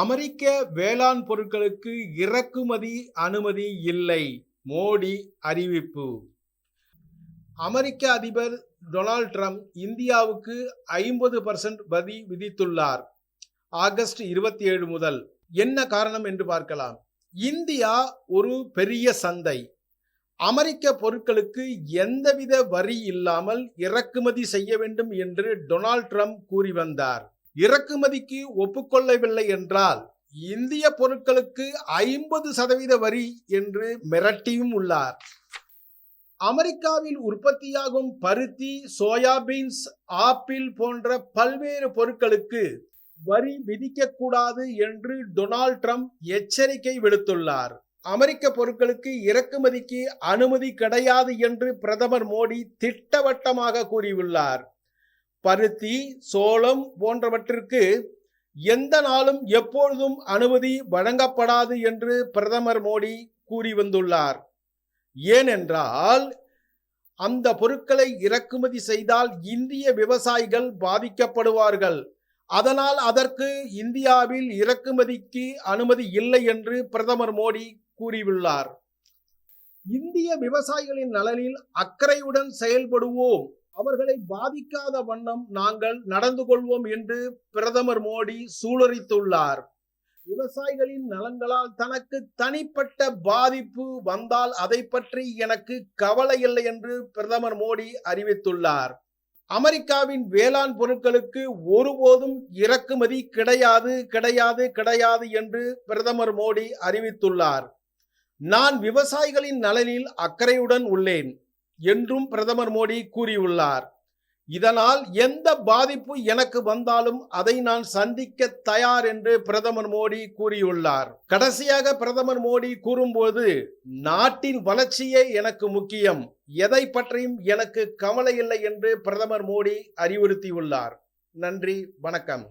அமெரிக்க வேளாண் பொருட்களுக்கு இறக்குமதி அனுமதி இல்லை மோடி அறிவிப்பு. அமெரிக்க அதிபர் டொனால்ட் ட்ரம்ப் இந்தியாவுக்கு ஐம்பது பர்சன்ட் வரி விதித்துள்ளார் ஆகஸ்ட் இருபத்தி ஏழு முதல். என்ன காரணம் என்று பார்க்கலாம். இந்தியா ஒரு பெரிய சந்தை. அமெரிக்க பொருட்களுக்கு எந்தவித வரி இல்லாமல் இறக்குமதி செய்ய வேண்டும் என்று டொனால்ட் ட்ரம்ப் கூறி வந்தார். இறக்குமதிக்கு ஒப்புக்கொள்ளவில்லை என்றால் இந்திய பொருட்களுக்கு ஐம்பது சதவீத வரி என்று மிரட்டியும் உள்ளார். அமெரிக்காவில் உற்பத்தியாகும் பருத்தி சோயாபீன்ஸ் ஆப்பிள் போன்ற பல்வேறு பொருட்களுக்கு வரி விதிக்கக்கூடாது என்று டொனால்ட் ட்ரம்ப் எச்சரிக்கை விடுத்துள்ளார். அமெரிக்க பொருட்களுக்கு இறக்குமதிக்கு அனுமதி கிடையாது என்று பிரதமர் மோடி திட்டவட்டமாக கூறியுள்ளார். பருத்தி சோளம் போன்றவற்றிற்கு எந்த நாளும் எப்பொழுதும் அனுமதி வழங்கப்படாது என்று பிரதமர் மோடி கூறி வந்துள்ளார். ஏனென்றால் அந்த பொருட்களை இறக்குமதி செய்தால் இந்திய விவசாயிகள் பாதிக்கப்படுவார்கள். அதனால் அதற்கு இந்தியாவில் இறக்குமதிக்கு அனுமதி இல்லை என்று பிரதமர் மோடி கூறியுள்ளார். இந்திய விவசாயிகளின் நலனில் அக்கறையுடன் செயல்படுவோம். அவர்களை பாதிக்காத வண்ணம் நாங்கள் நடந்து கொள்வோம் என்று பிரதமர் மோடி சூளுரைத்துள்ளார் விவசாயிகளின் நலன்களால் தனக்கு தனிப்பட்ட பாதிப்பு வந்தால் அதை பற்றி எனக்கு கவலை இல்லை என்று பிரதமர் மோடி அறிவித்துள்ளார். அமெரிக்காவின் வேளாண் பொருட்களுக்கு ஒருபோதும் இறக்குமதி கிடையாது கிடையாது கிடையாது என்று பிரதமர் மோடி அறிவித்துள்ளார். நான் விவசாயிகளின் நலனில் அக்கறையுடன் உள்ளேன். என்றும் பிரதமர் மோடி கூறியுள்ளார். இதனால் எந்த பாதிப்பு எனக்கு வந்தாலும் அதை நான் சந்திக்க தயார் என்று பிரதமர் மோடி கூறியுள்ளார். கடைசியாக பிரதமர் மோடி கூறும்போது நாட்டின் வளர்ச்சியே எனக்கு முக்கியம். எதை பற்றியும் எனக்கு கவலை இல்லை என்று பிரதமர் மோடி அறிவுறுத்தியுள்ளார். நன்றி வணக்கம்.